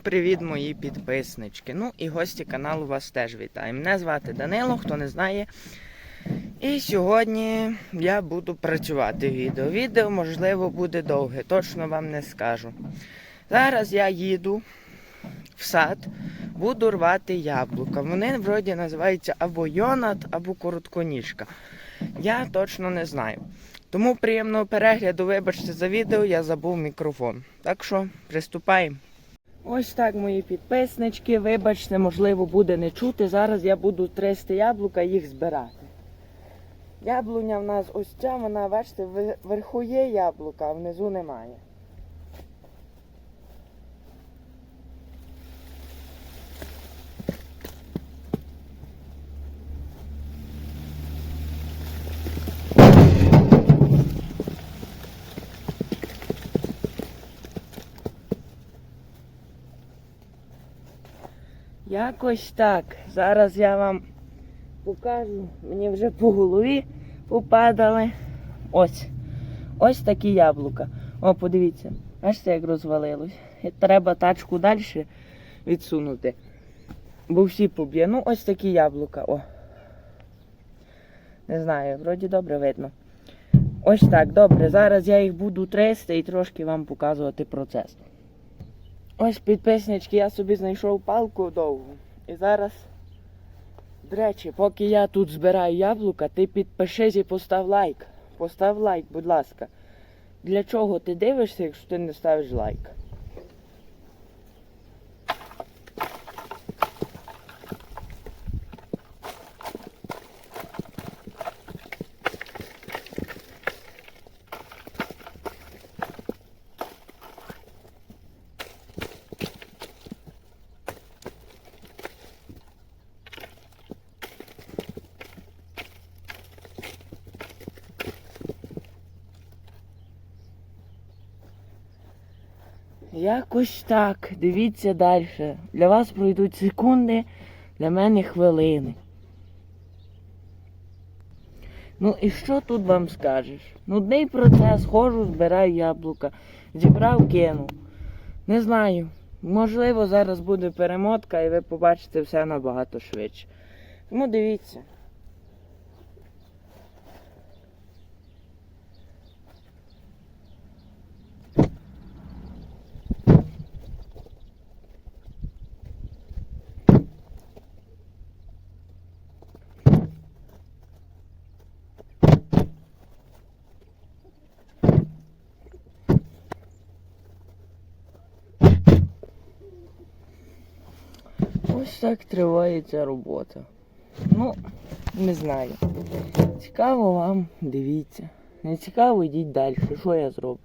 привіт, мої підписнички. Ну і гості каналу вас теж вітаю. Мене звати Данило, хто не знає. І сьогодні я буду працювати відео. Відео, можливо, буде довге, точно вам не скажу. Зараз я їду в сад, буду рвати яблука. Вони вроді називаються або Йонат, або коротконіжка. Я точно не знаю. Тому приємного перегляду, вибачте за відео, я забув мікрофон. Так що приступаємо. Ось так, мої підписнички. Вибачте, можливо, буде не чути. Зараз я буду трести яблука їх збирати. Яблуня в нас ось ця, вона, бачите, вверху є яблука, а внизу немає. Якось так. Зараз я вам покажу. Мені вже по голові попадали. Ось. Ось такі яблука. О, подивіться. Бачите, як розвалилось. Треба тачку далі відсунути. Бо всі поб'є. Ну, ось такі яблука. О. Не знаю, вроді добре видно. Ось так, добре. Зараз я їх буду трести і трошки вам показувати процес. Ось підписнички, я собі знайшов палку довгу. І зараз, до речі, поки я тут збираю яблука, ти підпишись і постав лайк. Постав лайк, будь ласка. Для чого ти дивишся, якщо ти не ставиш лайк? Якось так. Дивіться далі. Для вас пройдуть секунди, для мене хвилини. Ну і що тут вам скажеш? Нудний процес, ходжу, збираю яблука, зібрав, кинув. Не знаю. Можливо, зараз буде перемотка і ви побачите все набагато швидше. Тому дивіться. Ось так тривається робота. Ну, не знаю. Цікаво вам, дивіться. Не цікаво, йдіть далі. Що я зроблю?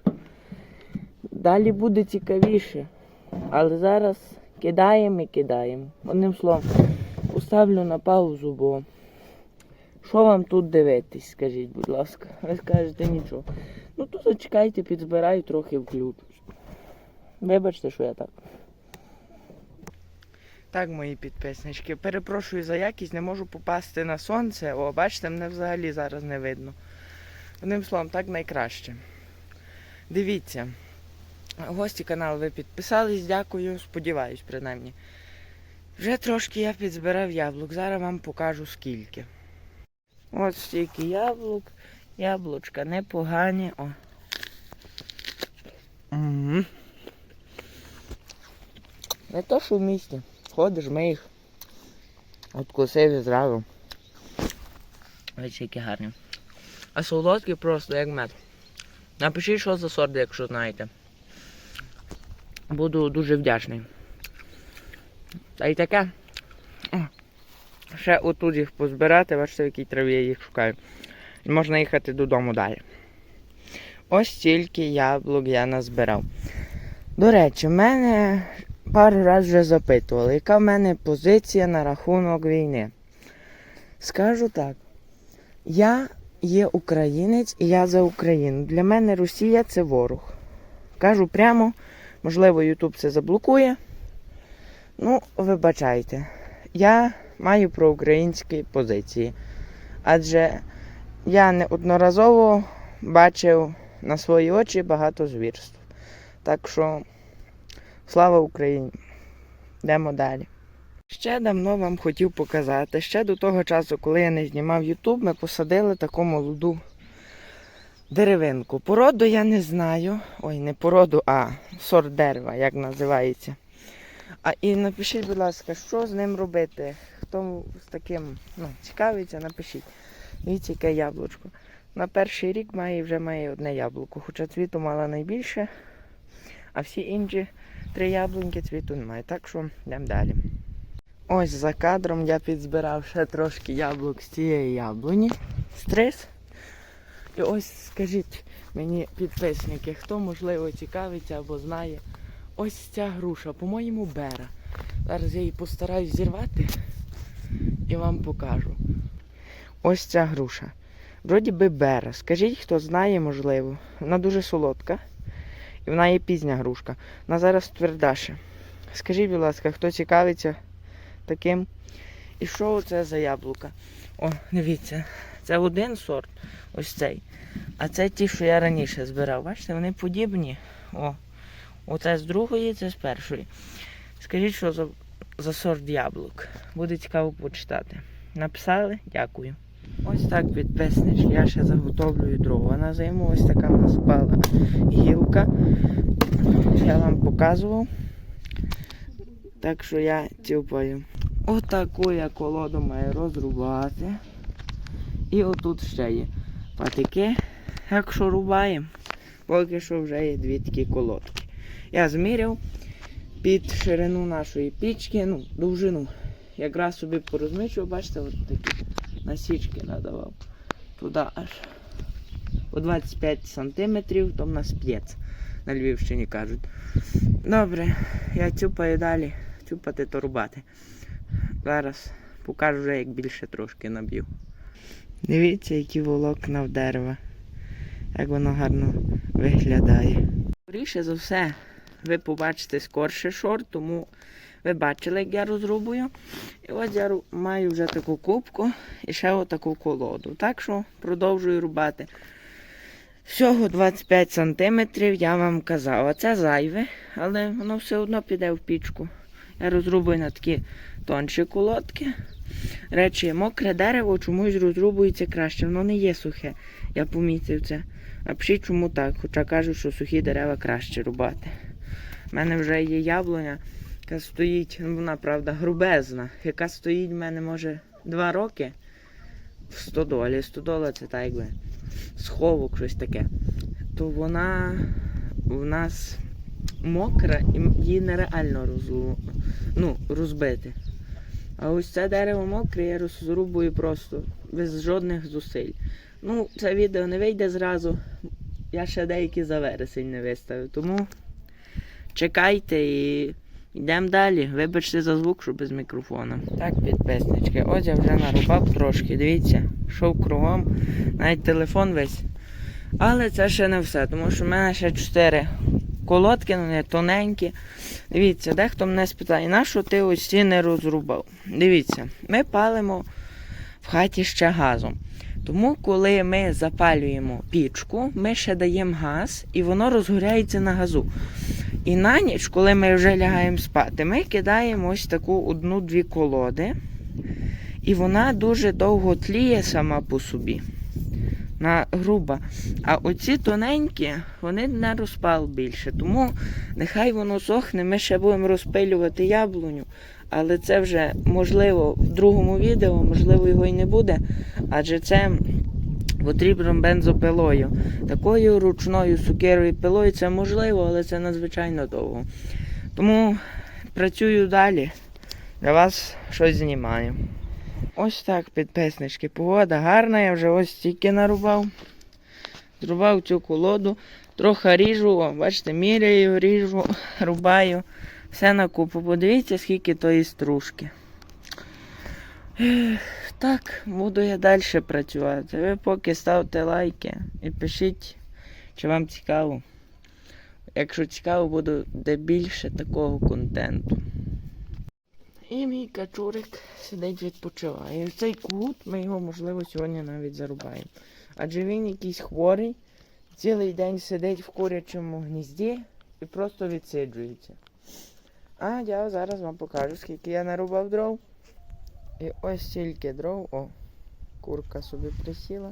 Далі буде цікавіше. Але зараз кидаємо і кидаємо. Одним словом, поставлю на паузу, бо що вам тут дивитись, скажіть, будь ласка. Ви скажете нічого. Ну то зачекайте, підзбираю трохи включусь. Вибачте, що я так. Так, мої підписнички, перепрошую за якість, не можу попасти на сонце. О, бачите, мене взагалі зараз не видно. Одним словом, так найкраще. Дивіться. Гості каналу ви підписались, дякую, сподіваюсь, принаймні. Вже трошки я підзбирав яблук, зараз вам покажу скільки. Ось стільки яблук, яблучка непогані. О. Не то, що в місті. Ходиш, ми їх откусив і зразу. Ось які гарні. А солодкі просто як мед. Напишіть, що за сорт, якщо знаєте. Буду дуже вдячний. Та й таке. Ще отут їх позбирати, бачите, в якій траві я їх шукаю. Можна їхати додому далі. Ось стільки яблук я назбирав. До речі, в мене пару разів вже запитували, яка в мене позиція на рахунок війни. Скажу так, я є українець і я за Україну. Для мене Росія це ворог. Кажу прямо, можливо, Ютуб це заблокує. Ну, вибачайте, я маю проукраїнські позиції. Адже я неодноразово бачив на свої очі багато звірств. Так що слава Україні! йдемо далі. Ще давно вам хотів показати. Ще до того часу, коли я не знімав YouTube, ми посадили таку молоду деревинку. Породу я не знаю. Ой, не породу, а сорт дерева, як називається. А і напишіть, будь ласка, що з ним робити? Хто з таким ну, цікавиться, напишіть. Дивіться, яке яблучко. На перший рік має вже має одне яблуко, хоча цвіту мала найбільше, а всі інші три яблуньки цвіту немає. Так що йдемо далі. Ось за кадром я підзбирав ще трошки яблук з цієї яблуні. Стрис. І ось скажіть мені, підписники, хто можливо цікавиться або знає. Ось ця груша, по-моєму, бера. Зараз я її постараюсь зірвати і вам покажу. Ось ця груша. Вроді би бера. Скажіть, хто знає, можливо. Вона дуже солодка. І вона є пізня грушка. Вона зараз твердаша. Скажіть, будь ласка, хто цікавиться таким? І що це за яблука? О, дивіться, це один сорт, ось цей. А це ті, що я раніше збирав. Бачите, вони подібні. О, оце з другої, це з першої. Скажіть, що за, за сорт яблук. Буде цікаво почитати. Написали? Дякую. Ось так, підписнички, я ще заготовлюю дрова. На зиму ось така в нас впала гілка. Я вам показував. Так що я тюпаю. Отаку я колоду маю розрубати. І отут ще є патики. Якщо рубаємо, поки що вже є дві такі колодки. Я зміряв під ширину нашої пічки, ну, довжину. Якраз собі порозмічував, бачите, от такі насічки надавав. Туди аж по 25 сантиметрів, то в нас п'єць. На Львівщині кажуть. Добре, я цюпаю далі. Цюпати то. Зараз покажу вже, як більше трошки наб'ю. Дивіться, які волокна в дерева. Як воно гарно виглядає. Скоріше за все, ви побачите скорше шорт, тому ви бачили, як я розрубую. І ось я маю вже таку кубку і ще отаку колоду. Так що продовжую рубати. Всього 25 сантиметрів, я вам казав. А це зайве, але воно все одно піде в пічку. Я розрубую на такі тонші колодки. Речі, мокре дерево чомусь розрубується краще, воно не є сухе. Я помітив це. Напишіть, чому так, хоча кажуть, що сухі дерева краще рубати. У мене вже є яблуня, яка стоїть, вона, правда, грубезна, яка стоїть в мене, може, два роки в стодолі. Стодола це так якби сховок, щось таке. То вона в нас мокра і її нереально розлу... ну, розбити. А ось це дерево мокре, я розрубую просто без жодних зусиль. Ну, це відео не вийде зразу. Я ще деякі за вересень не виставив. Тому чекайте і йдемо далі. Вибачте за звук, що без мікрофона. Так, підписнички, ось я вже нарубав трошки. Дивіться, шов кругом, навіть телефон весь. Але це ще не все, тому що в мене ще 4 колодки, вони тоненькі. Дивіться, дехто мене спитає, на що ти ось ці не розрубав? Дивіться, ми палимо в хаті ще газом. Тому, коли ми запалюємо пічку, ми ще даємо газ і воно розгоряється на газу. І на ніч, коли ми вже лягаємо спати, ми кидаємо ось таку одну-дві колоди, і вона дуже довго тліє сама по собі. На груба. А оці тоненькі, вони не розпал більше. Тому нехай воно сохне, ми ще будемо розпилювати яблуню. Але це вже можливо в другому відео, можливо, його і не буде. Адже це потрібно бензопилою. Такою ручною сукерою пилою це можливо, але це надзвичайно довго. Тому працюю далі. Для вас щось знімаю. Ось так, підписнички. Погода гарна, я вже ось стільки нарубав. Зрубав цю колоду, трохи ріжу, бачите, міряю, ріжу, рубаю. Все на купу. Подивіться, скільки тої стружки. Ех, Так, буду я далі працювати. Ви поки ставте лайки і пишіть, чи вам цікаво. Якщо цікаво, буде де більше такого контенту. І мій качурик сидить відпочиває. І в цей кут ми його, можливо, сьогодні навіть зарубаємо. Адже він якийсь хворий, цілий день сидить в курячому гнізді і просто відсиджується. А я зараз вам покажу, скільки я нарубав дров. І ось стільки дров. О, курка собі присіла.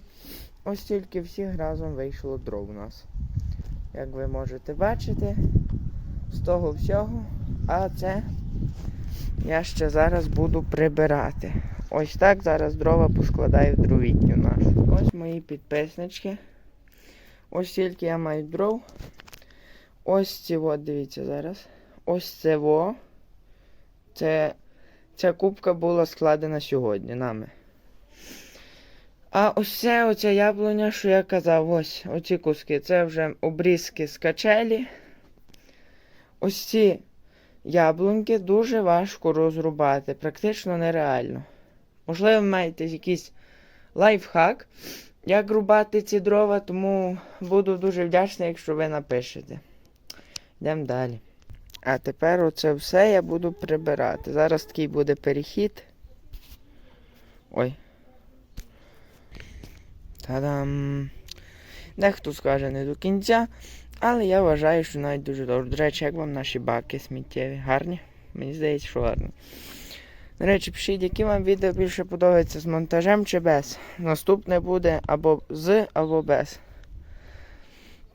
Ось стільки всіх разом вийшло дров у нас. Як ви можете бачити, з того всього. А це я ще зараз буду прибирати. Ось так зараз дрова поскладаю в дровітню нашу. Ось мої підписнички. Ось стільки я маю дров. Ось ці от, дивіться зараз. Ось це во. Це, ця кубка була складена сьогодні нами. А ось це оця яблуня, що я казав, ось оці куски. Це вже обрізки з качелі. Ось ці яблуньки дуже важко розрубати, практично нереально. Можливо, ви маєте якийсь лайфхак, як рубати ці дрова, тому буду дуже вдячний, якщо ви напишете. Йдемо далі. А тепер оце все я буду прибирати. Зараз такий буде перехід. Ой. Та-дам. Дехто скаже не до кінця, але я вважаю, що навіть дуже добре. До речі, як вам наші баки сміттєві? Гарні? Мені здається, що гарні. До речі, пишіть, які вам відео більше подобаються з монтажем чи без. Наступне буде або з, або без.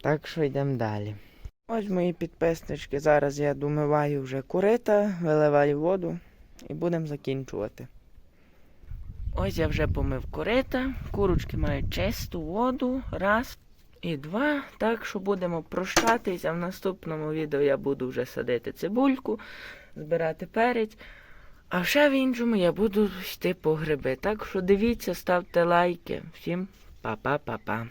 Так що йдемо далі. Ось мої підписнички. Зараз я домиваю вже курита, виливаю воду і будемо закінчувати. Ось я вже помив корита. Курочки мають чисту воду. Раз і два. Так що будемо прощатися. В наступному відео я буду вже садити цибульку, збирати перець. А ще в іншому я буду йти по гриби. Так що дивіться, ставте лайки. Всім па-па-па-па.